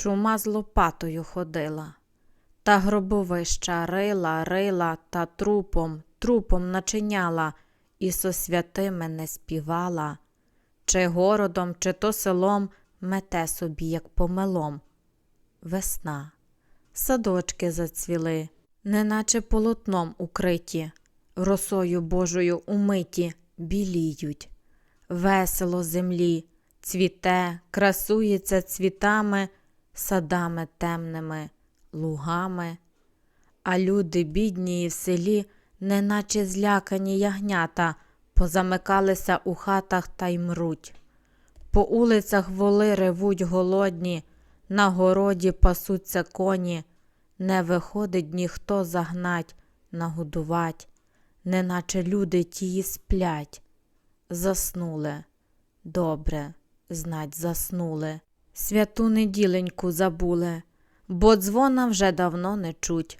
Чума з лопатою ходила, та гробовища рила, рила та трупом, трупом начиняла, і со святими не співала. Чи городом, чи то селом мете собі, як помелом. Весна. Садочки зацвіли, неначе полотном укриті, росою Божою умиті біліють. Весело землі, цвіте, красується цвітами, садами темними, лугами. А люди бідні і в селі, неначе злякані ягнята, позамикалися у хатах та й мруть. По улицях воли ревуть голодні, на городі пасуться коні, не виходить ніхто загнать, нагодувать, неначе люди тії сплять. Заснули. Добре, знать, заснули. Святу неділеньку забули, бо дзвона вже давно не чуть.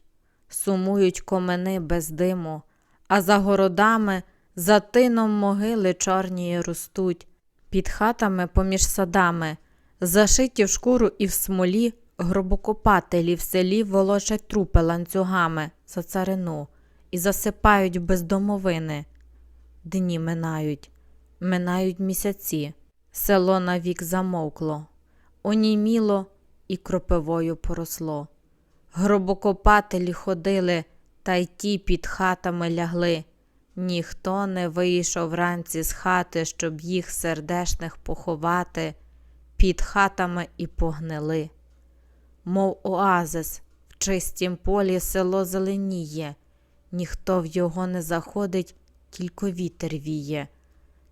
Сумують комини без диму, а за городами, за тином могили чорні ростуть, під хатами поміж садами, зашиті в шкуру і в смолі, гробокопателі в селі волочать трупи ланцюгами за царину і засипають без домовини. Дні минають, минають місяці, село навік замовкло, оніміло і кропивою поросло. Гробокопателі ходили, та й ті під хатами лягли. Ніхто не вийшов вранці з хати, щоб їх сердешних поховати, під хатами і погнили. Мов оазис, в чистім полі село зеленіє, ніхто в його не заходить, тільки вітер віє,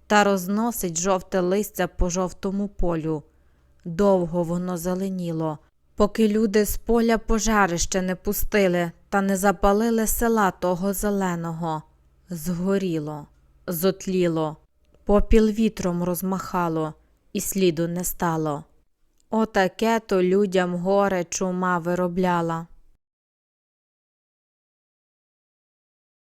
та розносить жовте листя по жовтому полю. Довго воно зеленіло, поки люди з поля пожарище не пустили та не запалили села того зеленого. Згоріло, зотліло, попіл вітром розмахало, і сліду не стало. Отаке то людям горе чума виробляла.